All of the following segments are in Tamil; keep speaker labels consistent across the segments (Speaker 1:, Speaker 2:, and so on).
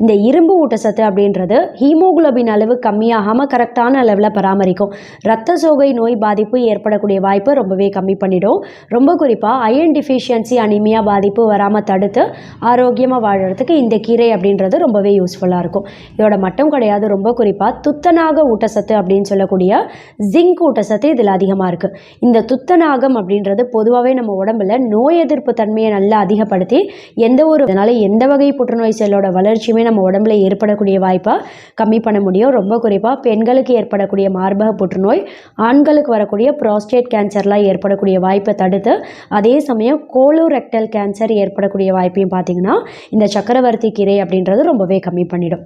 Speaker 1: இந்த இரும்பு ஊட்டச்சத்து அப்படின்றது ஹீமோகுளோபின் அளவு கம்மியாகாமல் கரெக்டான அளவில் பராமரிக்கும். ரத்த சோகை நோய் பாதிப்பு ஏற்படக்கூடிய வாய்ப்பை ரொம்பவே கம்மி பண்ணிடும். ரொம்ப குறிப்பாக அயன் டிஃபிஷியன்சி அனிமியா பாதிப்பு வராமல் தடுத்து ஆரோக்கியமாக வாழறதுக்கு இந்த கீரை அப்படின்றது ரொம்பவே யூஸ்ஃபுல்லாக இருக்கும். இதோட மட்டும் கிடையாது ரொம்ப குறிப்பாக துத்தநாக ஊட்டச்சத்து அப்படின்னு சொல்லக்கூடிய ஜிங்க் ஊட்டச்சத்து இதில் அதிகமாக இருக்குது இந்த துத்தநாகம் அப்படின்றது பொதுவாகவே நம்ம உடம்புல நோய் எதிர்ப்பு தன்மையை நல்லா அதிகப்படுத்தி எந்த ஒரு இதனால் எந்த வகை புற்றுநோய் செல்லோட வளர்ச்சியுமே நம்ம உடம்புல ஏற்படக்கூடிய வாய்ப்பை கம்மி பண்ண முடியும். ரொம்ப குறிப்பாக பெண்களுக்கு ஏற்படக்கூடிய மார்பக புற்றுநோய் ஆண்களுக்கு வரக்கூடிய ப்ராஸ்டேட் கேன்சர்லாம் ஏற்படக்கூடிய வாய்ப்பை தடுத்து அதே சமயம் கோலோரெக்டல் கேன்சர் ஏற்படக்கூடிய வாய்ப்பையும் பார்த்தீங்கன்னா இந்த சக்கரவர்த்தி கீரை அப்படின்றது ரொம்பவே கம்மி பண்ணிடும்.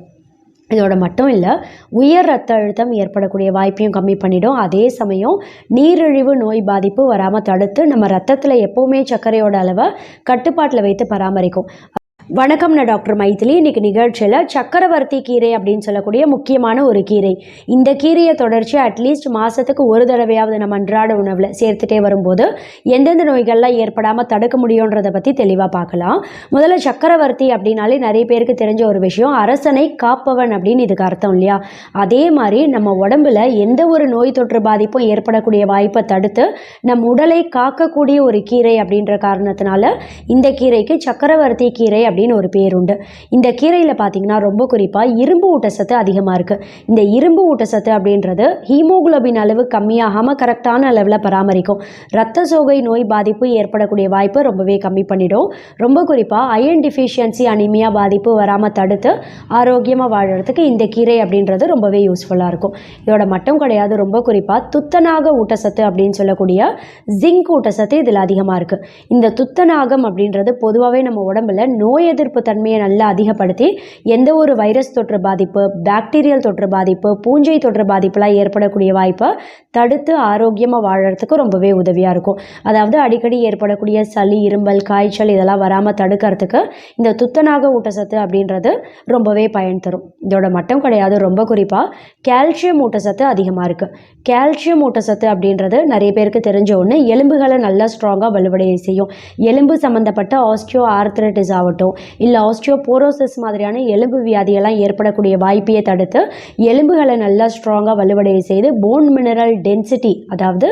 Speaker 1: இதோட மட்டும் இல்லை உயர் ரத்த அழுத்தம் ஏற்படக்கூடிய வாய்ப்பையும் கம்மி பண்ணிடும். அதே சமயம் நீரிழிவு நோய் பாதிப்பு வராமல் தடுத்து நம்ம ரத்தத்தில் எப்போவுமே சர்க்கரையோட அளவை கட்டுப்பாட்டில் வைத்து பராமரிக்கும். வணக்கம் நான் டாக்டர் மைதிலி. இன்னைக்கு நிகழ்ச்சியில் சக்கரவர்த்தி கீரை அப்படின்னு சொல்லக்கூடிய முக்கியமான ஒரு கீரை. இந்த கீரையை தொடர்ச்சி அட்லீஸ்ட் மாதத்துக்கு ஒரு தடவையாவது நம்ம அன்றாட உணவில் சேர்த்துட்டே வரும்போது எந்தெந்த நோய்கள்லாம் ஏற்படாமல் தடுக்க முடியுன்றதை பற்றி தெளிவாக பார்க்கலாம். முதல்ல சக்கரவர்த்தி அப்படின்னாலே நிறைய பேருக்கு தெரிஞ்ச ஒரு விஷயம். அரசனை காப்பவன் அப்படின்னு இதுக்கு அர்த்தம் இல்லையா? அதே மாதிரி நம்ம உடம்புல எந்த ஒரு நோய் தொற்று பாதிப்பும் ஏற்படக்கூடிய வாய்ப்பை தடுத்து நம் உடலை காக்கக்கூடிய ஒரு கீரை அப்படின்ற காரணத்தினால இந்த கீரைக்கு சக்கரவர்த்தி கீரை அப்படின்னு ஒரு பேர் உண்டு. இந்த கீரையில் பார்த்தீங்கன்னா ரொம்ப குறிப்பாக இரும்பு ஊட்டச்சத்து அதிகமாக இருக்குது இந்த இரும்பு ஊட்டச்சத்து அப்படின்றது ஹீமோகுளோபின் அளவு கம்மியாகாமல் கரெக்டான அளவில் பராமரிக்கும். ரத்த சோகை நோய் பாதிப்பு ஏற்படக்கூடிய வாய்ப்பு ரொம்பவே கம்மி பண்ணிடும். ரொம்ப குறிப்பாக அயன் டிஃபிஷியன்சி அனிமியா பாதிப்பு வராமல் தடுத்து ஆரோக்கியமாக வாழறதுக்கு இந்த கீரை அப்படின்றது ரொம்பவே யூஸ்ஃபுல்லாக இருக்கும். இதோட மட்டும் கிடையாது ரொம்ப குறிப்பாக துத்தநாக ஊட்டச்சத்து அப்படின்னு சொல்லக்கூடிய ஜிங்க் ஊட்டச்சத்து இதில் அதிகமாக இருக்குது இந்த துத்தநாகம் அப்படின்றது பொதுவாகவே நம்ம உடம்புல நோய் எதிர்ப்பு தன்மையை நல்லா அதிகப்படுத்தி எந்த ஒரு வைரஸ் தொற்று பாதிப்பு பாக்டீரியல் தொற்று பாதிப்பு பூஞ்சை தொற்று பாதிப்புலாம் ஏற்படக்கூடிய வாய்ப்பை தடுத்து ஆரோக்கியமாக வாழறதுக்கு ரொம்பவே உதவியாக இருக்கும். அதாவது அடிக்கடி ஏற்படக்கூடிய சளி இரும்பல் காய்ச்சல் இதெல்லாம் வராமல் தடுக்கிறதுக்கு இந்த துத்தநாக ஊட்டச்சத்து அப்படின்றது ரொம்பவே பயன் தரும். இதோட மட்டும் கிடையாது ரொம்ப குறிப்பாக கால்சியம் ஊட்டச்சத்து அதிகமாக இருக்குது கால்சியம் ஊட்டச்சத்து அப்படின்றது நிறைய பேருக்கு தெரிஞ்ச ஒன்று எலும்புகளை நல்லா ஸ்ட்ராங்காக வலுவடைய செய்யும். எலும்பு சம்மந்தப்பட்ட ஆஸ்டியோ ஆர்த்ரைட்டிஸ் ஆகட்டும் இல்லை ஆஸ்டியோபோரோசிஸ் மாதிரியான எலும்பு வியாதியெல்லாம் ஏற்படக்கூடிய வாய்ப்பையை தடுத்து எலும்புகளை நல்லா ஸ்ட்ராங்காக வலுவடைய செய்து போன் மினரல் டென்சிட்டி அதாவது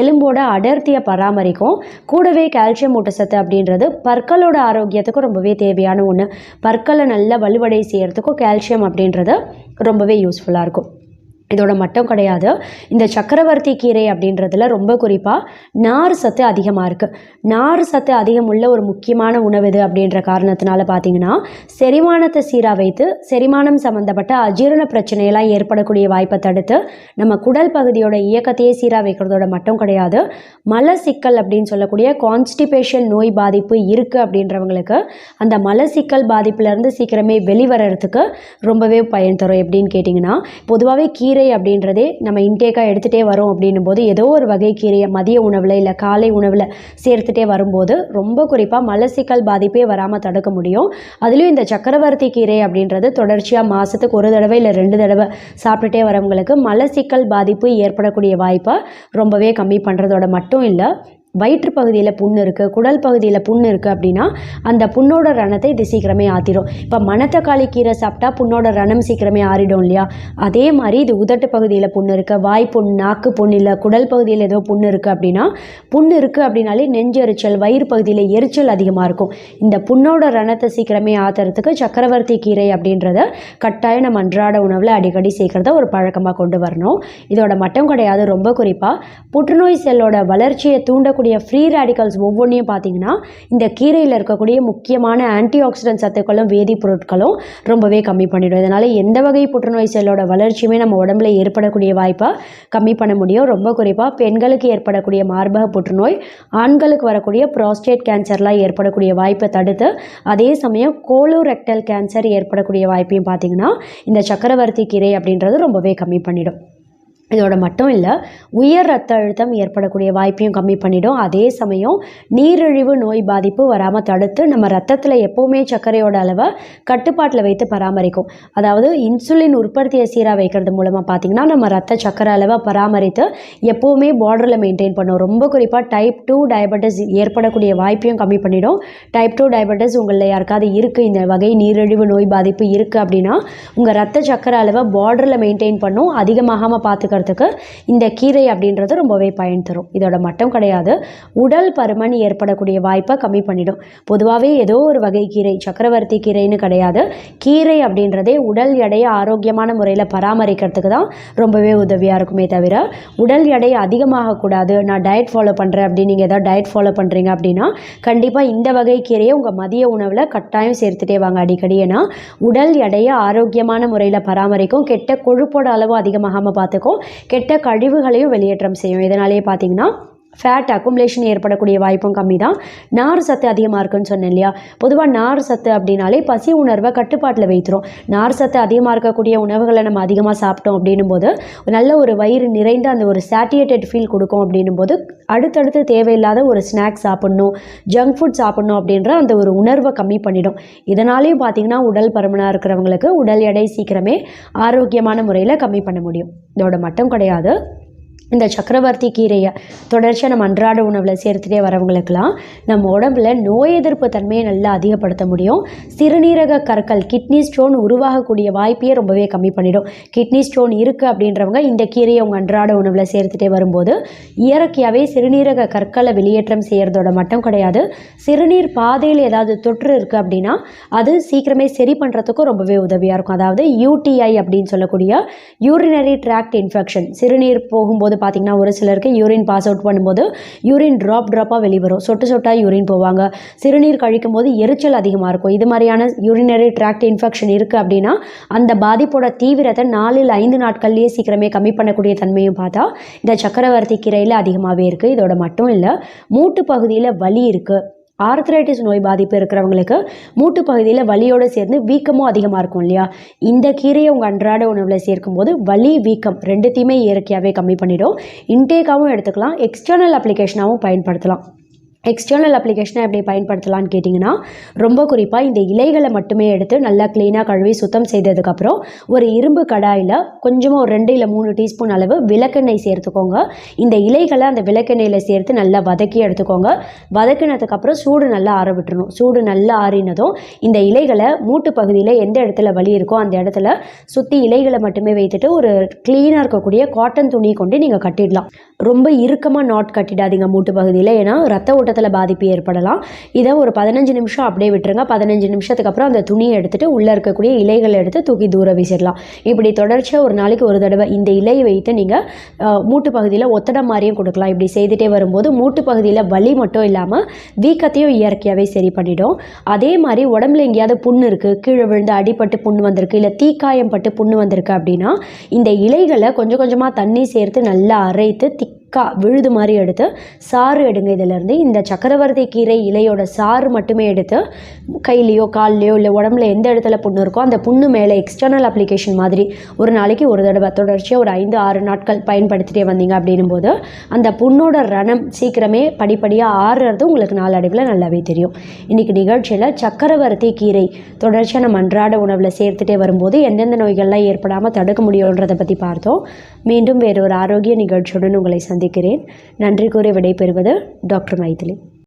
Speaker 1: எலும்போட அடர்த்தியை பராமரிக்கும். கூடவே கால்சியம் ஊட்டச்சத்து அப்படின்றது பற்களோட ஆரோக்கியத்துக்கும் ரொம்பவே தேவையான ஒன்று பற்களை நல்லா வலுவடை செய்கிறதுக்கும் கால்சியம் அப்படின்றது ரொம்பவே யூஸ்ஃபுல்லாக இருக்கும். இதோட மட்டும் கிடையாது. இந்த சக்கரவர்த்தி கீரை அப்படின்றதுல ரொம்ப குறிப்பாக நார் சத்து அதிகமாக இருக்குது நார் சத்து அதிகம் உள்ள ஒரு முக்கியமான உணவு இது அப்படின்ற காரணத்தினால பார்த்தீங்கன்னா செரிமானத்தை சீராக வைத்து செரிமானம் சம்மந்தப்பட்ட அஜீரண பிரச்சனையெல்லாம் ஏற்படக்கூடிய வாய்ப்பை தடுத்து நம்ம குடல் பகுதியோட இயக்கத்தையே சீராக வைக்கிறதோட மட்டும் கிடையாது. மல சிக்கல் அப்படின்னு சொல்லக்கூடிய கான்ஸ்டிபேஷன் நோய் பாதிப்பு இருக்குது அப்படின்றவங்களுக்கு அந்த மல சிக்கல் பாதிப்புலேருந்து சீக்கிரமே வெளிவரத்துக்கு ரொம்பவே பயன் தரும். எப்படின்னு கேட்டிங்கன்னா பொதுவாகவே கீரை அப்படின்றதே நம்ம இன்டேக்காக எடுத்துகிட்டே வரோம் அப்படின்னும் போது ஏதோ ஒரு வகை கீரையை மதிய உணவில் இல்லை காலை உணவில் சேர்த்துட்டே வரும்போது ரொம்ப குறிப்பாக மலசிக்கல் பாதிப்பே வராமல் தடுக்க முடியும். அதுலேயும் இந்த சக்கரவர்த்தி கீரை அப்படின்றது தொடர்ச்சியாக மாதத்துக்கு ஒரு தடவை இல்லை ரெண்டு தடவை சாப்பிட்டுட்டே வரவங்களுக்கு மலசிக்கல் பாதிப்பு ஏற்படக்கூடிய வாய்ப்பை ரொம்பவே கம்மி பண்ணுறதோட மட்டும் இல்லை வயிற்று பகுதியில் புண் இருக்குது குடல் பகுதியில் புண் இருக்குது அப்படின்னா அந்த புண்ணோட ரணத்தை இது சீக்கிரமே ஆற்றிடும் இப்போ மணத்தக்காளி கீரை சாப்பிட்டா புண்ணோட ரணம் சீக்கிரமே ஆறிடும் இல்லையா? அதே மாதிரி இது உதட்டு பகுதியில் புண் இருக்குது வாய் புண் நாக்கு புண் இல்லை குடல் பகுதியில் ஏதோ புண் இருக்குது அப்படின்னா புண் இருக்குது அப்படின்னாலே நெஞ்செரிச்சல் வயிறு பகுதியில் எரிச்சல் அதிகமாக இருக்கும். இந்த புண்ணோட ரணத்தை சீக்கிரமே ஆற்றுறதுக்கு சக்கரவர்த்தி கீரை அப்படின்றத கட்டாயம் நம்ம அன்றாட உணவில் அடிக்கடி சேர்க்குறத ஒரு பழக்கமாக கொண்டு வரணும். இதோட மட்டும் கிடையாது ரொம்ப குறிப்பாக புற்றுநோய் செல்லோட வளர்ச்சியை தூண்டக்கூடிய ஃப்ரீ ரேடிக்கல்ஸ் ஒவ்வொன்றையும் பார்த்தீங்கன்னா இந்த கீரையில் இருக்கக்கூடிய முக்கியமான ஆன்டி ஆக்சிடென்ட் சத்துக்களும் வேதிப்பொருட்களும் ரொம்பவே கம்மி பண்ணிடும். இதனால் எந்த வகை புற்றுநோய் செல்லோட வளர்ச்சியுமே நம்ம உடம்புல ஏற்படக்கூடிய வாய்ப்பை கம்மி பண்ண முடியும். ரொம்ப குறிப்பாக பெண்களுக்கு ஏற்படக்கூடிய மார்பக புற்றுநோய் ஆண்களுக்கு வரக்கூடிய ப்ராஸ்டேட் கேன்சர்லாம் ஏற்படக்கூடிய வாய்ப்பை தடுத்து அதே சமயம் கோலோரெக்டல் கேன்சர் ஏற்படக்கூடிய வாய்ப்பையும் பார்த்தீங்கன்னா இந்த சக்கரவர்த்தி கீரை அப்படின்றது ரொம்பவே கம்மி பண்ணிடும். இதோட மட்டும் இல்லை உயர் ரத்த அழுத்தம் ஏற்படக்கூடிய வாய்ப்பையும் கம்மி பண்ணிடும். அதே சமயம் நீரிழிவு நோய் பாதிப்பு வராமல் தடுத்து நம்ம ரத்தத்தில் எப்போவுமே சர்க்கரையோட அளவை கட்டுப்பாட்டில் வைத்து பராமரிக்கும். அதாவது இன்சுலின் உற்பத்தியை சீராக வைக்கிறது மூலமாக பார்த்திங்கன்னா நம்ம ரத்த சர்க்கரை அளவை பராமரித்து எப்போவுமே பார்டரில் மெயின்டைன் பண்ணும். ரொம்ப குறிப்பாக டைப் டூ டயபெட்டிஸ் ஏற்படக்கூடிய வாய்ப்பையும் கம்மி பண்ணிடும். டைப் டூ டயபெட்டிஸ் உங்களில் யாருக்காவது இருக்குது இந்த வகை நீரிழிவு நோய் பாதிப்பு இருக்குது அப்படின்னா உங்கள் ரத்த சர்க்கரை அளவை பார்டரில் மெயின்டைன் பண்ணும். அதிகமாகாமல் பார்த்துக்கிறது பண்ணுறதுக்கு இந்த கீரை அப்படின்றது ரொம்பவே பயன் தரும். இதோட மட்டும் கிடையாது உடல் பருமன் ஏற்படக்கூடிய வாய்ப்பை கம்மி பண்ணிடும். பொதுவாகவே ஏதோ ஒரு வகை கீரை சக்கரவர்த்தி கீரைன்னு கிடையாது. கீரை அப்படின்றதே உடல் எடையை ஆரோக்கியமான முறையில் பராமரிக்கிறதுக்கு தான் ரொம்பவே உதவியாக இருக்குமே தவிர உடல் எடை அதிகமாகக்கூடாது நான் டயட் ஃபாலோ பண்ணுறேன் அப்படின்னு நீங்கள் ஏதாவது டயட் ஃபாலோ பண்ணுறீங்க அப்படின்னா கண்டிப்பாக இந்த வகை கீரையை உங்கள் மதிய உணவில் கட்டாயம் சேர்த்துட்டே வாங்க அடிக்கடி. ஏன்னா உடல் எடையை ஆரோக்கியமான முறையில் பராமரிக்கும் கெட்ட கொழுப்போட அளவு அதிகமாகாமல் பார்த்துக்கும் கெட்ட கழிவுகளையும் வெளியேற்றம் செய்யும். இதனாலேயே பார்த்தீங்கன்னா ஃபேட் அக்குமுலேஷன் ஏற்படக்கூடிய வாய்ப்பும் கம்மி தான் நார் சத்து அதிகமாக இருக்குன்னு சொன்னேன் இல்லையா? பொதுவாக நார் சத்து அப்படின்னாலே பசி உணர்வை கட்டுப்பாட்டில் வைத்துரும். நார் சத்து அதிகமாக இருக்கக்கூடிய உணவுகளை நம்ம அதிகமாக சாப்பிட்டோம் அப்படின்னும் போது நல்ல ஒரு வயிறு நிறைந்த அந்த ஒரு சாட்டியேட்டட் ஃபீல் கொடுக்கும் அப்படின்னும் போது அடுத்தடுத்து தேவையில்லாத ஒரு ஸ்நாக்ஸ் சாப்பிட்ணும் ஜங்க் ஃபுட் சாப்பிட்ணும் அப்படின்ற அந்த ஒரு உணர்வை கம்மி பண்ணிடும். இதனாலேயும் பார்த்தீங்கன்னா உடல் பருமனாக இருக்கிறவங்களுக்கு உடல் எடை சீக்கிரமே ஆரோக்கியமான முறையில் கம்மி பண்ண முடியும். இதோட மட்டும் கிடையாது. இந்த சக்கரவர்த்தி கீரையை தொடர்ச்சியாக நம்ம அன்றாட உணவில் சேர்த்துட்டே வரவங்களுக்கெல்லாம் நம்ம உடம்புல நோய் எதிர்ப்பு தன்மையை நல்லா அதிகப்படுத்த முடியும். சிறுநீரக கற்கள் கிட்னி ஸ்டோன் உருவாகக்கூடிய வாய்ப்பையே ரொம்பவே கம்மி பண்ணிடும். கிட்னி ஸ்டோன் இருக்குது அப்படின்றவங்க இந்த கீரையை அவங்க அன்றாட உணவில் சேர்த்துட்டே வரும்போது இயற்கையாகவே சிறுநீரக கற்களை வெளியேற்றம் செய்கிறதோட மட்டும் கிடையாது. சிறுநீர் பாதையில் ஏதாவது தொற்று இருக்குது அப்படின்னா அது சீக்கிரமே சரி பண்ணுறதுக்கும் ரொம்பவே உதவியாக இருக்கும். அதாவது யூடிஐ அப்படின்னு சொல்லக்கூடிய யூரினரி ட்ராக்ட் இன்ஃபெக்ஷன் சிறுநீர் போகும்போது பார்த்தீங்கன்னா ஒரு சிலருக்கு யூரின் பாஸ் அவுட் பண்ணும்போது யூரின் ட்ராப் ட்ராப்பாக வெளிவரும். சொட்டு சொட்டாக யூரின் போவாங்க. சிறுநீர் கழிக்கும் போது எரிச்சல் அதிகமாக இருக்கும். இது மாதிரியான யூரினரி ட்ராக்ட் இன்ஃபெக்ஷன் இருக்குது அப்படின்னா அந்த பாதிப்போட தீவிரத்தை நாலில் ஐந்து நாட்கள்லேயே சீக்கிரமே கம்மி பண்ணக்கூடிய தன்மையும் பார்த்தா இந்த சக்கரவர்த்தி கீரையில் அதிகமாகவே இருக்குது இதோட மட்டும் இல்லை மூட்டு பகுதியில் வலி இருக்குது ஆர்த்ரைட்டிஸ் நோய் பாதிப்பு இருக்கிறவங்களுக்கு மூட்டு பகுதியில் வலியோடு சேர்ந்து வீக்கமும் அதிகமாக இருக்கும் இல்லையா? இந்த கீரையை உங்கள் அன்றாட உணவில் சேர்க்கும்போது வலி வீக்கம் ரெண்டுத்தையுமே இயற்கையாகவே கம்மி பண்ணிடும். இன்டேக்காகவும் எடுத்துக்கலாம். எக்ஸ்டர்னல் அப்ளிகேஷனாகவும் பயன்படுத்தலாம். எக்ஸ்டர்னல் அப்ளிகேஷனை எப்படி பயன்படுத்தலான்னு கேட்டிங்கன்னா ரொம்ப குறிப்பாக இந்த இலைகளை மட்டுமே எடுத்து நல்லா க்ளீனாக கழுவி சுத்தம் செய்ததுக்கப்புறம் ஒரு இரும்பு கடாயில் கொஞ்சமாக ஒரு ரெண்டு இல்லை மூணு டீஸ்பூன் அளவு விளக்கெண்ணெய் சேர்த்துக்கோங்க. இந்த இலைகளை அந்த விளக்கெண்ணெயில் சேர்த்து நல்லா வதக்கி எடுத்துக்கோங்க. வதக்கினதுக்கப்புறம் சூடு நல்லா ஆற விட்டுறணும். சூடு நல்லா ஆறினதும் இந்த இலைகளை மூட்டு பகுதியில் எந்த இடத்துல வலி இருக்கோ அந்த இடத்துல சுற்றி இலைகளை மட்டுமே வைத்துட்டு ஒரு க்ளீனாக இருக்கக்கூடிய காட்டன் துணி கொண்டு நீங்கள் கட்டிடலாம். ரொம்ப இறுக்கமாக நாட் கட்டிடாதீங்க மூட்டு பகுதியில். ஏன்னா ரத்த ஓட்ட ஓட்டத்தில் பாதிப்பு ஏற்படலாம். இதை ஒரு பதினஞ்சு நிமிஷம் அப்படியே விட்டுருங்க. பதினஞ்சு நிமிஷத்துக்கு அப்புறம் அந்த துணியை எடுத்துகிட்டு உள்ளே இருக்கக்கூடிய இலைகளை எடுத்து தூக்கி தூர வீசிடலாம். இப்படி தொடர்ச்சியாக ஒரு நாளைக்கு ஒரு தடவை இந்த இலையை வைத்து நீங்கள் மூட்டு பகுதியில் ஒத்தடம் மாதிரியும் கொடுக்கலாம். இப்படி செய்துட்டே வரும்போது மூட்டு பகுதியில் வலி மட்டும் இல்லாமல் வீக்கத்தையும் இயற்கையாகவே சரி பண்ணிடும். அதே மாதிரி உடம்புல எங்கேயாவது புண்ணு இருக்குது கீழே விழுந்து அடிப்பட்டு புண்ணு வந்திருக்கு இல்லை தீக்காயம் பட்டு புண்ணு வந்திருக்கு அப்படின்னா இந்த இலைகளை கொஞ்சம் கொஞ்சமாக தண்ணி சேர்த்து நல்லா அரைத்து திக் கா விழுது மாதிரி எடுத்து சாறு எடுங்க இதிலேருந்து. இந்த சக்கரவர்த்தி கீரை இலையோட சாறு மட்டுமே எடுத்து கையிலையோ கால்லையோ இல்லை உடம்புல எந்த இடத்துல புண்ணு இருக்கோ அந்த புண்ணு மேலே எக்ஸ்டர்னல் அப்ளிகேஷன் மாதிரி ஒரு நாளைக்கு ஒரு தடவை தொடர்ச்சியாக ஒரு ஐந்து ஆறு நாட்கள் பயன்படுத்திட்டே வந்தீங்க அப்படின்னும் போது அந்த புண்ணோட ரணம் சீக்கிரமே படிப்படியாக ஆறுறது உங்களுக்கு நாளடைவில் நல்லாவே தெரியும். இன்றைக்கி நிகழ்ச்சியில் சக்கரவர்த்தி கீரை தொடர்ச்சியாக நம்ம அன்றாட உணவில் சேர்த்துட்டே வரும்போது எந்தெந்த நோய்கள்லாம் ஏற்படாமல் தடுக்க முடியுன்றதை பற்றி பார்த்தோம். மீண்டும் வேறு ஒரு ஆரோக்கிய நிகழ்ச்சியுடன் உங்களை சந்திக்கிறேன். நன்றி கூறி விடைபெறுவது டாக்டர் மைதிலி.